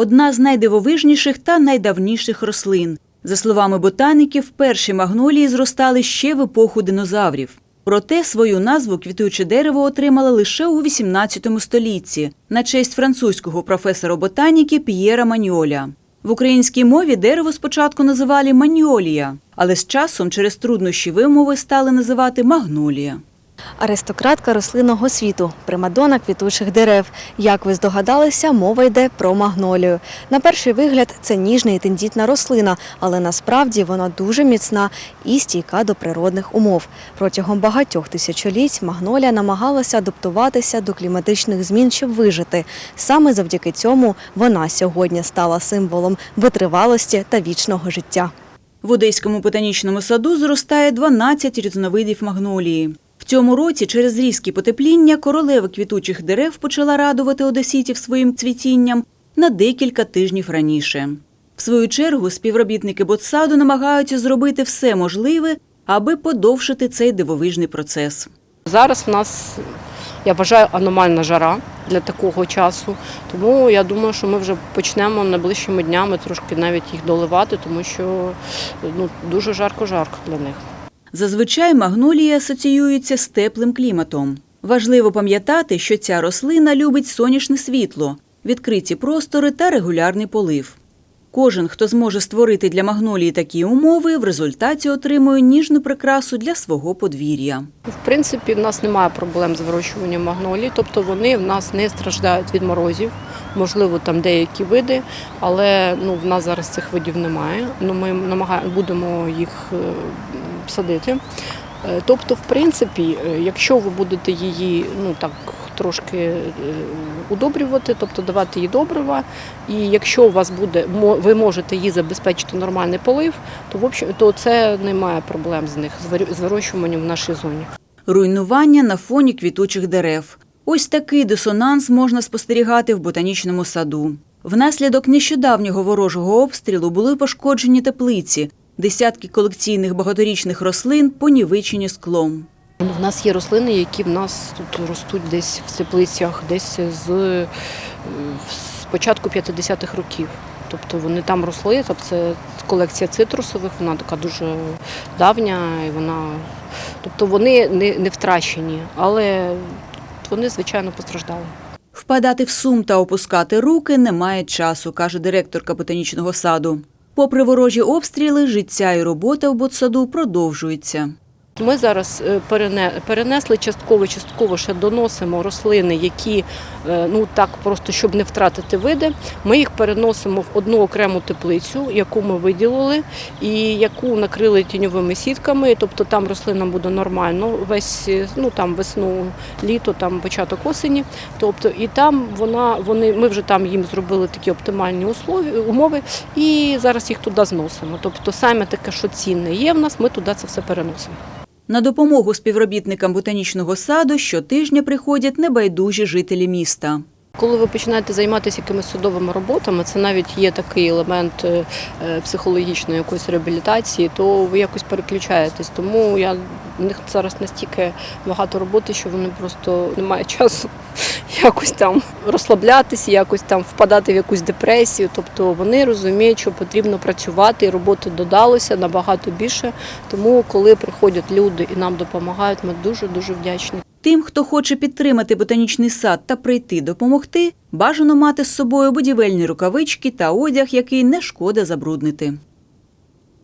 одна з найдивовижніших та найдавніших рослин. За словами ботаніків, перші магнолії зростали ще в епоху динозаврів. Проте свою назву квітуюче дерево отримало лише у XVIII столітті на честь французького професора ботаніки П'єра Маньоля. В українській мові дерево спочатку називали маніолія, але з часом через труднощі вимови стали називати магнолія. Аристократка рослинного світу, примадона квітучих дерев. Як ви здогадалися, мова йде про магнолію. На перший вигляд це ніжна і тендітна рослина, але насправді вона дуже міцна і стійка до природних умов. Протягом багатьох тисячоліть магнолія намагалася адаптуватися до кліматичних змін, щоб вижити. Саме завдяки цьому вона сьогодні стала символом витривалості та вічного життя. В Одеському ботанічному саду зростає 12 різновидів магнолії. Цьому році через різкі потепління королева квітучих дерев почала радувати одеситів своїм цвітінням на декілька тижнів раніше. В свою чергу співробітники ботсаду намагаються зробити все можливе, аби подовшити цей дивовижний процес. Зараз в нас, я вважаю, аномальна жара для такого часу. Тому я думаю, що ми вже почнемо найближчими днями трошки навіть їх доливати, тому що ну, дуже жарко-жарко для них. Зазвичай магнолії асоціюються з теплим кліматом. Важливо пам'ятати, що ця рослина любить сонячне світло, відкриті простори та регулярний полив. Кожен, хто зможе створити для магнолії такі умови, в результаті отримує ніжну прикрасу для свого подвір'я. В принципі, в нас немає проблем з вирощуванням магнолій, тобто вони в нас не страждають від морозів. Можливо, там деякі види, але ну, в нас зараз цих видів немає. Ну, ми намагаємо будемо їх е, садити. Е, Тобто, в принципі, е, якщо ви будете її ну так трошки е, удобрювати, тобто давати їй добрива, і якщо у вас буде ви можете їй забезпечити нормальний полив, то в общем, то це немає проблем з них з вирощуванням в нашій зоні. Руйнування на фоні квітучих дерев. Ось такий дисонанс можна спостерігати в ботанічному саду. Внаслідок нещодавнього ворожого обстрілу були пошкоджені теплиці, десятки колекційних багаторічних рослин понівечені склом. У нас є рослини, які в нас тут ростуть десь в теплицях, десь з, е, з початку 50-х років. Тобто вони там росли, тобто це колекція цитрусових, вона така дуже давня, і вона, тобто вони не, не втрачені, але вони, звичайно, постраждали. Впадати в сум та опускати руки немає часу, каже директорка ботанічного саду. Попри ворожі обстріли, життя і робота в ботсаду продовжуються. Ми зараз е, перенесли частково, частково ще доносимо рослини, які е, ну так просто щоб не втратити види. Ми їх переносимо в одну окрему теплицю, яку ми виділили, і яку накрили тіньовими сітками. Тобто там рослинам буде нормально весь е, ну там весну, літо, там початок осені. Тобто і там вона вони ми вже там їм зробили такі оптимальні умови, і зараз їх туди зносимо. Тобто саме таке, що цінне є в нас, ми туди це все переносимо. На допомогу співробітникам ботанічного саду щотижня приходять небайдужі жителі міста. Коли ви починаєте займатися якимись судовими роботами, це навіть є такий елемент е, е, психологічної якоїсь реабілітації, то ви якось переключаєтесь. Тому я в них зараз настільки багато роботи, що вони просто не мають часу якось там розслаблятися, якось там впадати в якусь депресію. Тобто вони розуміють, що потрібно працювати, і роботи додалося набагато більше. Тому, коли приходять люди і нам допомагають, ми дуже дуже вдячні. Тим, хто хоче підтримати ботанічний сад та прийти допомогти, бажано мати з собою будівельні рукавички та одяг, який не шкода забруднити.